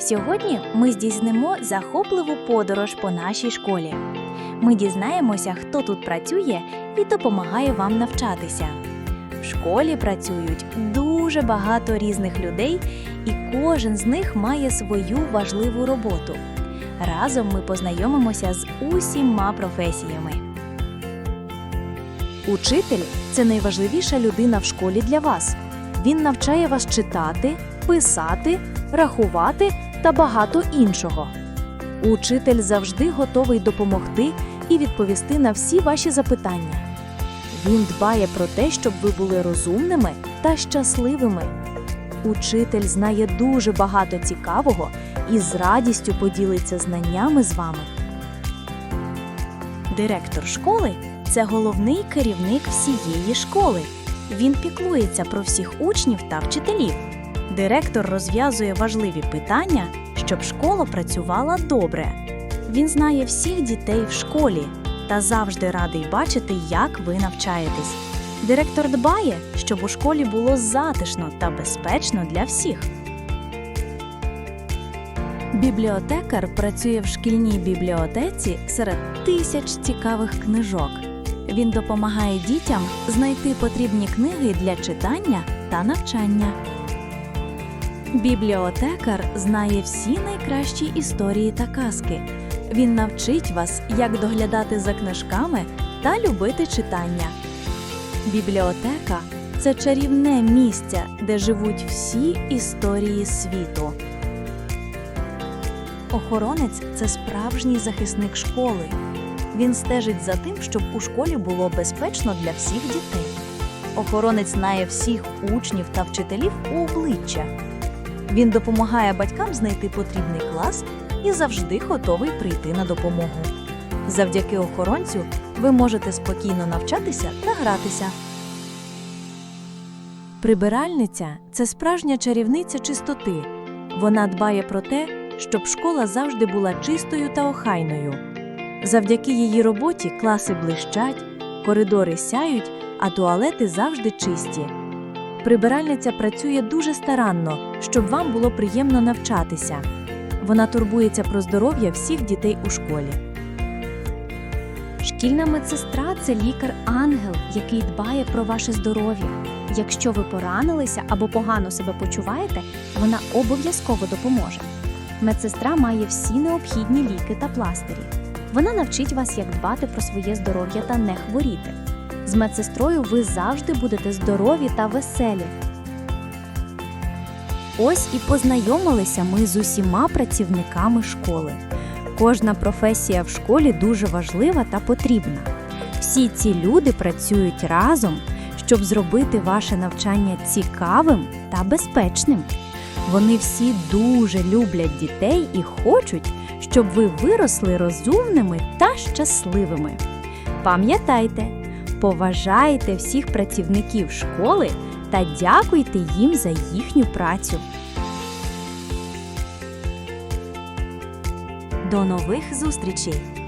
Сьогодні ми здійснимо захопливу подорож по нашій школі. Ми дізнаємося, хто тут працює і допомагає вам навчатися. В школі працюють дуже багато різних людей, і кожен з них має свою важливу роботу. Разом ми познайомимося з усіма професіями. Учитель це найважливіша людина в школі для вас. Він навчає вас читати, писати, рахувати та багато іншого. Учитель завжди готовий допомогти і відповісти на всі ваші запитання. Він дбає про те, щоб ви були розумними та щасливими. Учитель знає дуже багато цікавого і з радістю поділиться знаннями з вами. Директор школи це головний керівник всієї школи. Він піклується про всіх учнів та вчителів. Директор розв'язує важливі питання, щоб школа працювала добре. Він знає всіх дітей в школі та завжди радий бачити, як ви навчаєтесь. Директор дбає, щоб у школі було затишно та безпечно для всіх. Бібліотекар працює в шкільній бібліотеці серед тисяч цікавих книжок. Він допомагає дітям знайти потрібні книги для читання та навчання. Бібліотекар знає всі найкращі історії та казки. Він навчить вас, як доглядати за книжками та любити читання. Бібліотека це чарівне місце, де живуть всі історії світу. Охоронець це справжній захисник школи. Він стежить за тим, щоб у школі було безпечно для всіх дітей. Охоронець знає всіх учнів та вчителів у обличчя. Він допомагає батькам знайти потрібний клас і завжди готовий прийти на допомогу. Завдяки охоронцю ви можете спокійно навчатися та гратися. Прибиральниця це справжня чарівниця чистоти. Вона дбає про те, щоб школа завжди була чистою та охайною. Завдяки її роботі класи блищать, коридори сяють, а туалети завжди чисті. Прибиральниця працює дуже старанно, щоб вам було приємно навчатися. Вона турбується про здоров'я всіх дітей у школі. Шкільна медсестра це лікар-ангел, який дбає про ваше здоров'я. Якщо ви поранилися або погано себе почуваєте, вона обов'язково допоможе. Медсестра має всі необхідні ліки та пластирі. Вона навчить вас, як дбати про своє здоров'я та не хворіти. З медсестрою ви завжди будете здорові та веселі. Ось і познайомилися ми з усіма працівниками школи. Кожна професія в школі дуже важлива та потрібна. Всі ці люди працюють разом, щоб зробити ваше навчання цікавим та безпечним. Вони всі дуже люблять дітей і хочуть, щоб ви виросли розумними та щасливими. Пам'ятайте, поважайте всіх працівників школи та дякуйте їм за їхню працю. До нових зустрічей!